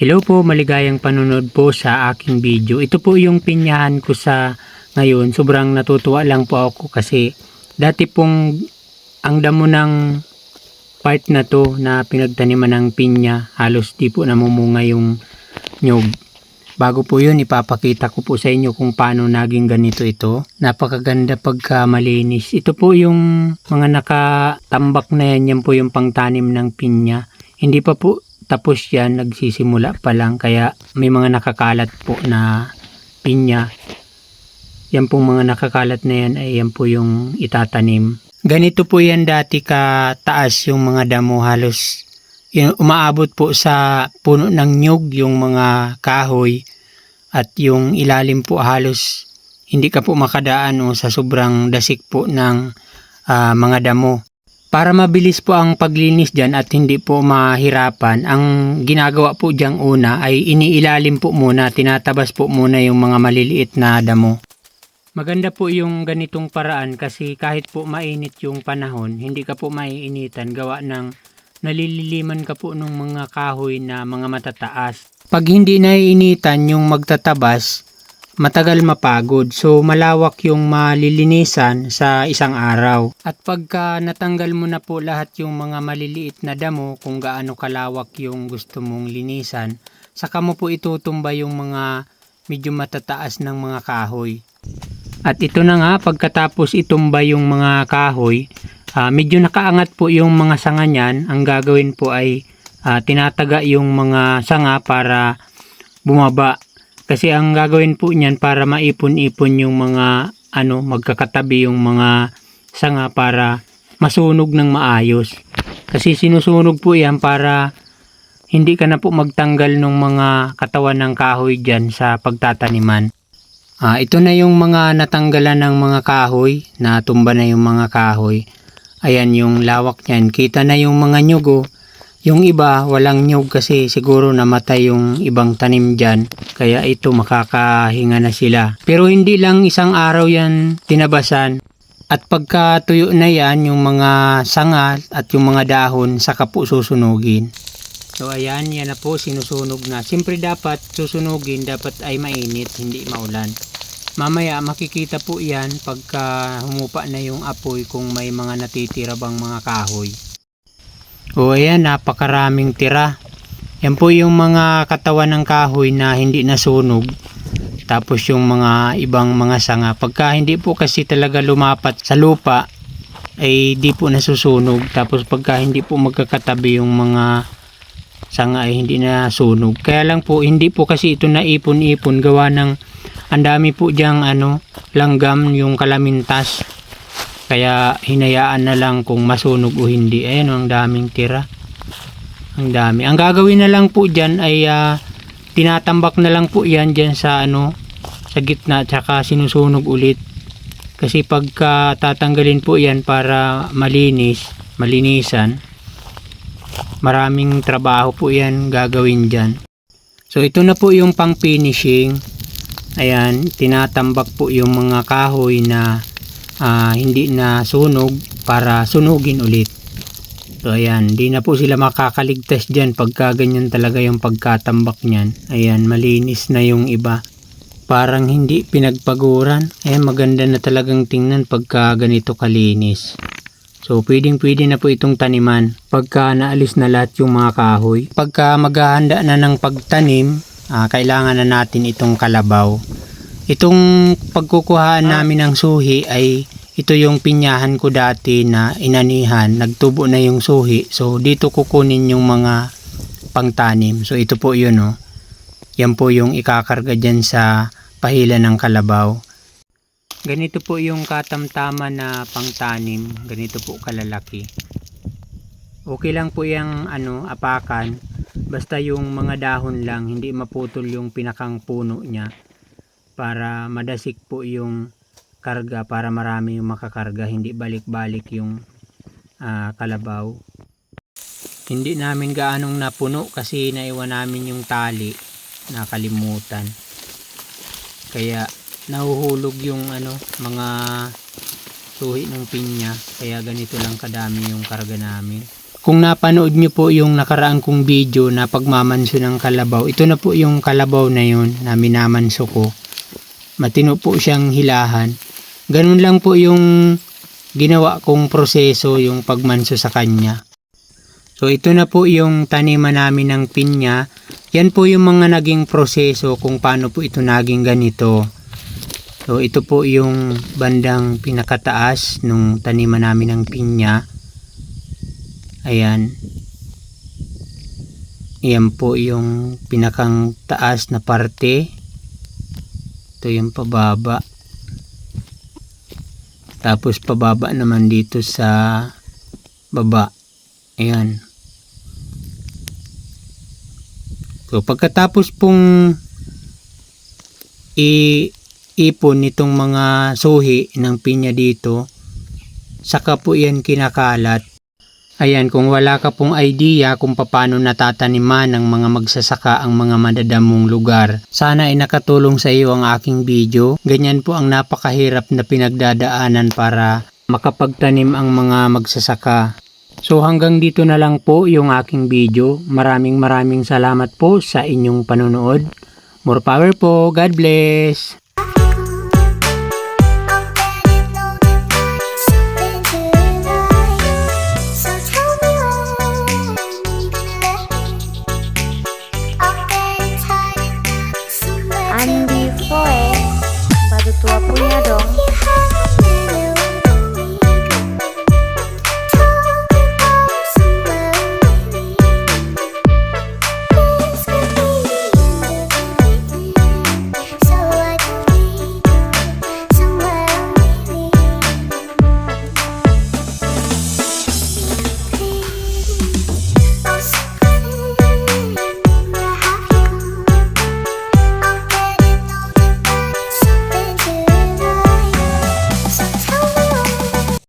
Hello po, maligayang panunod po sa aking video. Ito po yung pinyahan ko sa ngayon. Sobrang natutuwa lang po ako kasi dati pong ang damo ng part na to na pinagtaniman ng pinya, halos di po namumunga yung nyog. Bago po yun, ipapakita ko po sa inyo kung paano naging ganito ito. Napakaganda pagka malinis. Ito po yung mga nakatambak na yan, yan po yung pangtanim ng pinya. Hindi pa po tapos yan, nagsisimula pa lang. Kaya may mga nakakalat po na pinya. Yan pong mga nakakalat na yan ay yan po yung itatanim. Ganito po yan dati kataas yung mga damo halos yung umaabot po sa puno ng nyug yung mga kahoy at yung ilalim po halos hindi ka po makadaan o sa sobrang dasik po ng ah, mga damo. Para mabilis po ang paglinis dyan at hindi po mahirapan, ang ginagawa po diyang una ay iniilalim po muna, tinatabas po muna yung mga maliliit na damo. Maganda po yung ganitong paraan kasi kahit po mainit yung panahon, hindi ka po maiinitan gawa ng nalililiman ka po ng mga kahoy na mga matataas. Pag hindi naiinitan yung magtatabas, matagal mapagod. So malawak yung malilinisan sa isang araw. At pagka natanggal mo na po lahat yung mga maliliit na damo kung gaano kalawak yung gusto mong linisan, saka mo po itutumba yung mga medyo matataas ng mga kahoy. At ito na nga, pagkatapos itumba yung mga kahoy, ah, medyo nakaangat po yung mga sanga niyan. Ang gagawin po ay ah, tinataga yung mga sanga para bumaba. Kasi ang gagawin po niyan para maipon-ipon yung mga ano, magkakatabi yung mga sanga para masunog ng maayos. Kasi sinusunog po yan para hindi ka na po magtanggal ng mga katawan ng kahoy dyan sa pagtataniman. Ah, ito na yung mga natanggalan ng mga kahoy, natumba na yung mga kahoy. Ayan yung lawak niyan. Kita na yung mga nyugo. Yung iba, walang nyug kasi siguro namatay yung ibang tanim dyan. Kaya ito makakahinga na sila. Pero hindi lang isang araw yan tinabasan. At pagka tuyo na yan, yung mga sanga at yung mga dahon, saka po susunugin. So ayan, yan na po, sinusunog na. Siyempre dapat susunugin, dapat ay mainit, hindi maulan. Mamaya makikita po yan pagka humupa na yung apoy kung may mga natitira bang mga kahoy. O ayan, napakaraming tira. Yan po yung mga katawan ng kahoy na hindi nasunog. Tapos yung mga ibang mga sanga. Pagka hindi po kasi talaga lumapat sa lupa, ay di po nasusunog. Tapos pagka hindi po magkakatabi yung mga sanga ay hindi na sunog. Kaya lang po, hindi po kasi ito naipon-ipon gawa ng ang dami po diyang ano, langgam yung kalamintas. Kaya hinayaan na lang kung masunog o hindi. Ayan, ang daming tira. Ang dami. Ang gagawin na lang po dyan ay ah, tinatambak na lang po yan dyan sa ano, sa gitna tsaka sinusunog ulit. Kasi pagka tatanggalin po yan para malinis, malinisan, maraming trabaho po yan gagawin dyan. So ito na po yung pang finishing. Ayan, tinatambak po yung mga kahoy na ah, hindi na sunog para sunugin ulit. So ayan, di na po sila makakaligtas dyan pagka ganyan talaga yung pagkatambak niyan. Ayan, malinis na yung iba. Parang hindi pinagpaguran. Ayan, maganda na talagang tingnan pagka ganito kalinis. So, pwedeng pwede na po itong taniman pagka naalis na lahat yung mga kahoy. Pagka maghahanda na ng pagtanim, ah, kailangan na natin itong kalabaw. Itong pagkukuhaan namin ng suhi ay ito yung pinyahan ko dati na inanihan, nagtubo na yung suhi. So, dito kukunin yung mga pangtanim. So, ito po yun, oh. Yan po yung ikakarga dyan sa pahila ng kalabaw. Ganito po yung katamtaman na pangtanim. Ganito po kalalaki. Okay lang po yung ano, apakan. Basta yung mga dahon lang, hindi maputol yung pinakang puno niya. Para madasik po yung karga, para marami yung makakarga. Hindi balik-balik yung ah, kalabaw. Hindi namin gaanong napuno kasi naiwan namin yung tali. Nakalimutan. Kaya nahuhulog yung ano mga suhi ng pinya kaya ganito lang kadami yung karga namin kung napanood nyo po yung nakaraan kong video na pagmamanso ng kalabaw, ito na po yung kalabaw na yun na minamanso ko. Matino po siyang hilahan. Ganun lang po yung ginawa kong proseso yung pagmanso sa kanya. So ito na po yung taniman namin ng pinya. Yan po yung mga naging proseso kung paano po ito naging ganito. So ito po yung bandang pinakataas nung taniman namin ng pinya. Ayan. Yan po yung pinakang taas na parte. Ito yung pababa. Tapos pababa naman dito sa baba. Ayan. So pagkatapos pong i-ipon nitong mga suhi ng pinya dito, saka po yan kinakalat. Ayan, kung wala ka pong idea kung paano natataniman ng mga magsasaka ang mga madadamong lugar, sana ay nakatulong sa iyo ang aking video. Ganyan po ang napakahirap na pinagdadaanan para makapagtanim ang mga magsasaka. So hanggang dito na lang po yung aking video. Maraming maraming salamat po sa inyong panonood. More power po. God bless.